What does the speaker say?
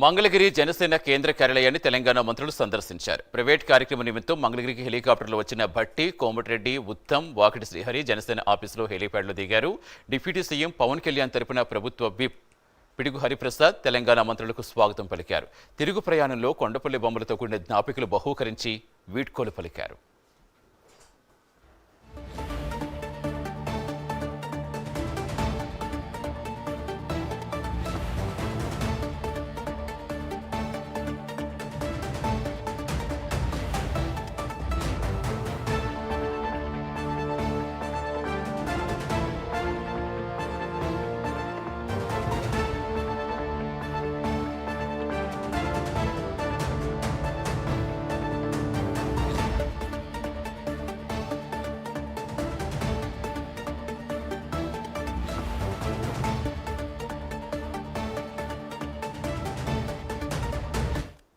మంగళగిరి జనసేన కేంద్ర కార్యాలయాన్ని తెలంగాణ మంత్రులు సందర్శించారు. ప్రైవేట్ కార్యక్రమం నిమిత్తం మంగళగిరికి హెలికాప్టర్లు వచ్చిన భట్టి కోమటిరెడ్డి ఉత్తమ్ వాకిటి శ్రీహరి జనసేన ఆఫీసులో హెలీప్యాడ్లో దిగారు. డిప్యూటీ సీఎం పవన్ కళ్యాణ్ తరపున ప్రభుత్వ విప్ పిడుగు హరిప్రసాద్ తెలంగాణ మంత్రులకు స్వాగతం పలికారు. తిరుగు ప్రయాణంలో కొండపల్లి బొమ్మలతో కూడిన జ్ఞాపికలు బహూకరించి వీడ్కోలు పలికారు.